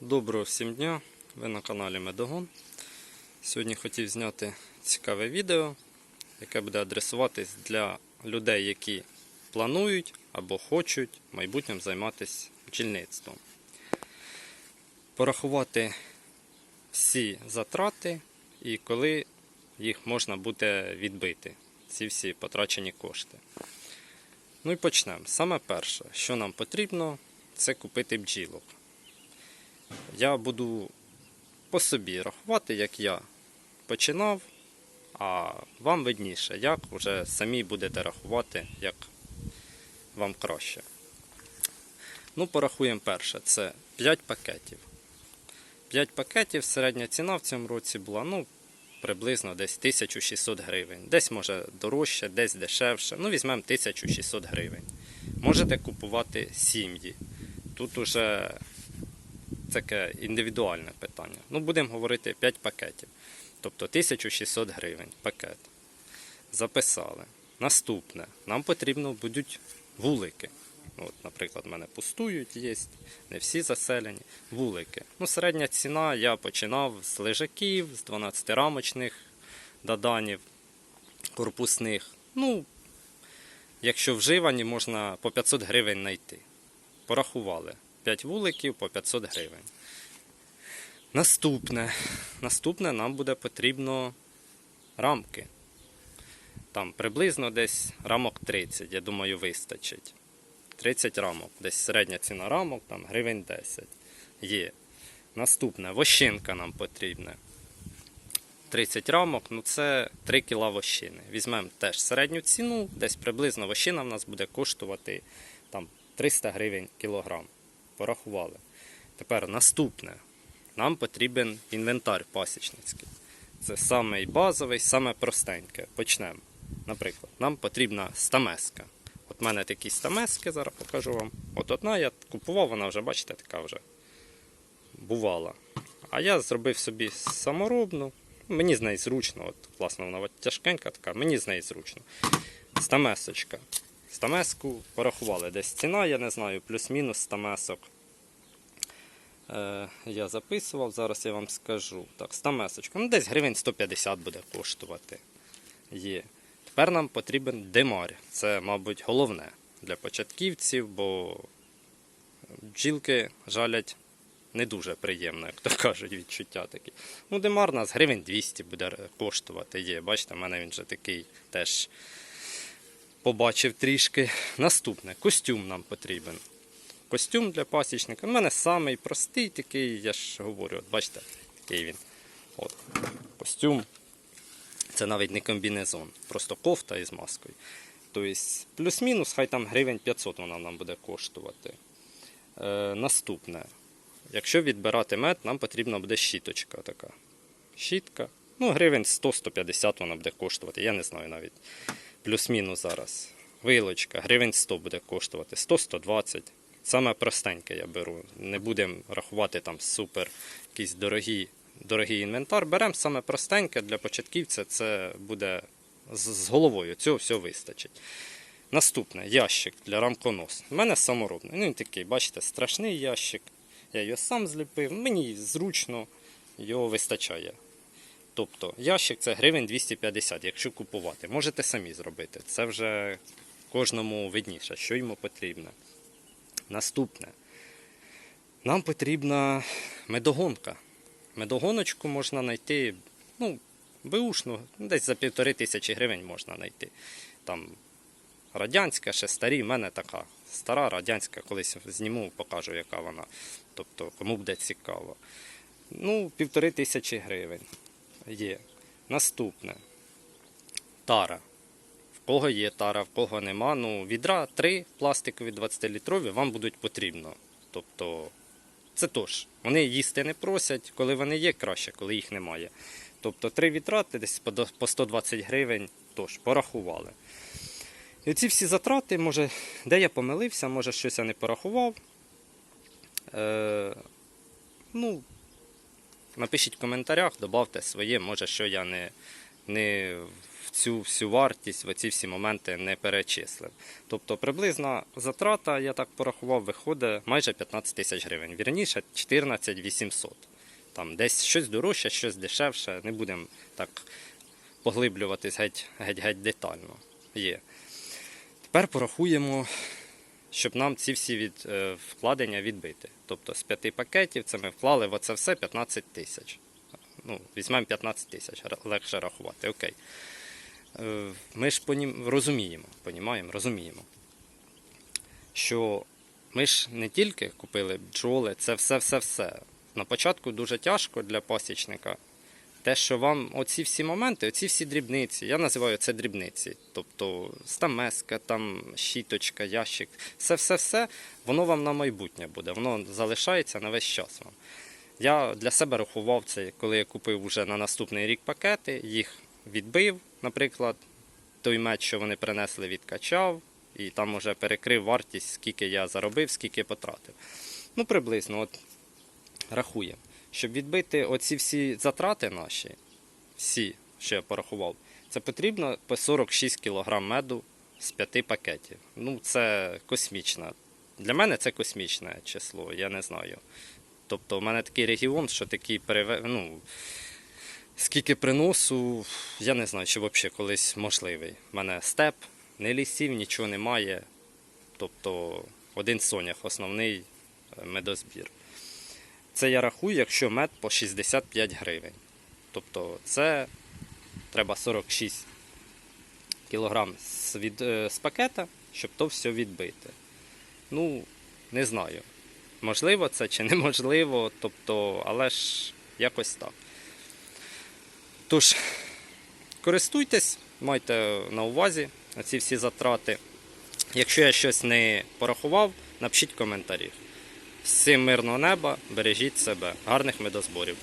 Доброго всім дня! Ви на каналі Медогон. Сьогодні хотів зняти цікаве відео, яке буде адресуватись для людей, які планують або хочуть в майбутньому займатися бджільництвом. Порахувати всі затрати і коли їх можна буде відбити, ці всі потрачені кошти. Ну і почнемо. Саме перше, що нам потрібно, це купити бджілок. Я буду по собі рахувати, як я починав, а вам видніше, як вже самі будете рахувати, як вам краще. Ну, порахуємо перше, це 5 пакетів. 5 пакетів, середня ціна в цьому році була ну, приблизно десь 1600 гривень. Десь може дорожче, десь дешевше. Ну, візьмемо 1600 гривень. Можете купувати сім'ї. Тут уже таке індивідуальне питання. Ну, будемо говорити 5 пакетів. Тобто 1600 гривень пакет. Записали. Наступне. Нам потрібно будуть вулики. От, наприклад, в мене пустують, є, не всі заселені. Вулики. Ну, середня ціна я починав з лежаків, з 12-рамочних даданів, корпусних. Ну, якщо вживані, можна по 500 гривень знайти. Порахували. 5 вуликів по 500 гривень. Наступне. Наступне нам буде потрібно рамки. Там приблизно десь рамок 30, я думаю, вистачить. 30 рамок, десь середня ціна рамок, там гривень 10. Є. Наступне, вощинка нам потрібна. 30 рамок, ну це 3 кіла вощини. Візьмемо теж середню ціну, десь приблизно вощина в нас буде коштувати там 300 гривень кілограм. Порахували. Тепер наступне. Нам потрібен інвентар пасічницький. Це самий базовий, саме простеньке. Почнемо. Наприклад, нам потрібна стамеска. От в мене такі стамески, зараз покажу вам. От одна я купував, вона вже, бачите, така вже бувала. А я зробив собі саморобну. Мені з неї зручно, от класно, вона от тяжкенька така, мені з неї зручно. Стамесочка. Стамеску порахували. Десь ціна, я не знаю, плюс-мінус стамесок. Е, я записував, зараз я вам скажу. Так, стамесочка. Ну, десь гривень 150 буде коштувати. Є. Тепер нам потрібен демар. Це, мабуть, головне для початківців, бо бджілки жалять не дуже приємно, як то кажуть, відчуття такі. Ну, демар нас гривень 200 буде коштувати. Є. Бачите, в мене він вже такий теж побачив трішки. Наступне костюм нам потрібен. Костюм для пасічника. У мене самий простий такий, я ж говорю, от бачите, який він. От. Костюм. Це навіть не комбінезон, просто кофта із маскою. Тобто, плюс-мінус, хай там гривень 500 вона нам буде коштувати. Е, наступне. Якщо відбирати мед, нам потрібна буде щіточка така. Щітка. Ну, гривень 100-150 вона буде коштувати. Я не знаю навіть. Плюс-мінус зараз. Вилочка, гривень 100 буде коштувати, 100-120. Саме простеньке я беру. Не будемо рахувати там супер якісь дорогі, дорогий інвентар. Беремо саме простеньке для початківця, це буде з, головою. Цього всього вистачить. Наступне ящик для рамконос. У мене саморобний. Ну, він такий, бачите, страшний ящик. Я його сам зліпив. Мені зручно, його вистачає. Тобто ящик це гривень 250, якщо купувати. Можете самі зробити. Це вже кожному видніше, що йому потрібно. Наступне. Нам потрібна медогонка. Медогоночку можна знайти, ну, беушну, десь за півтори тисячі гривень можна знайти. Там радянська, ще старі, в мене така стара радянська, колись зніму, покажу, яка вона. Тобто, кому буде цікаво. Ну, півтори тисячі гривень є. Наступне. Тара. В кого є тара, в кого нема. Ну, відра 3 пластикові 20-літрові вам будуть потрібно. Тобто, це тож. Вони їсти не просять, коли вони є, краще, коли їх немає. Тобто, три вітрати десь по по 120 гривень, тож, порахували. І ці всі затрати, може, де я помилився, може щось я не порахував. Е, ну, напишіть в коментарях, додавте своє, може, що я не, не в цю всю вартість, в ці всі моменти не перечислив. Тобто приблизна затрата, я так порахував, виходить майже 15 тисяч гривень. Вірніше 14 800. Там десь щось дорожче, щось дешевше. Не будемо так поглиблюватись геть, геть, геть детально. Є. Тепер порахуємо, щоб нам ці всі від, е, вкладення відбити. Тобто з п'яти пакетів це ми вклали в оце все 15 тисяч. Ну, візьмемо 15 тисяч, легше рахувати. Окей. Е, Ми ж понім... розуміємо, понімаємо, розуміємо, що ми ж не тільки купили бджоли, це все-все-все. На початку дуже тяжко для пасічника. Те, що вам оці всі моменти, оці всі дрібниці, я називаю це дрібниці. Тобто стамеска, там щіточка, ящик, все-все-все, воно вам на майбутнє буде, воно залишається на весь час вам. Я для себе рахував це, коли я купив вже на наступний рік пакети, їх відбив, наприклад, той меч, що вони принесли, відкачав, і там уже перекрив вартість, скільки я заробив, скільки потратив. Ну, приблизно, от рахуємо. Щоб відбити оці всі затрати наші, всі, що я порахував, це потрібно по 46 кг меду з 5 пакетів. Ну, це космічна. Для мене це космічне число, я не знаю. Тобто, у мене такий регіон, що такий переве... ну, скільки приносу, я не знаю, чи взагалі колись можливий. У мене степ, не лісів, нічого немає. Тобто один сонях, основний е, медозбір. Це я рахую, якщо мед по 65 гривень. Тобто це треба 46 кілограм з, від, е, з пакета, щоб то все відбити. Ну, не знаю. Можливо це чи неможливо, тобто, але ж якось так. Тож, користуйтесь, майте на увазі ці всі затрати. Якщо я щось не порахував, напишіть коментарі. Всім мирного неба, бережіть себе, гарних медозборів.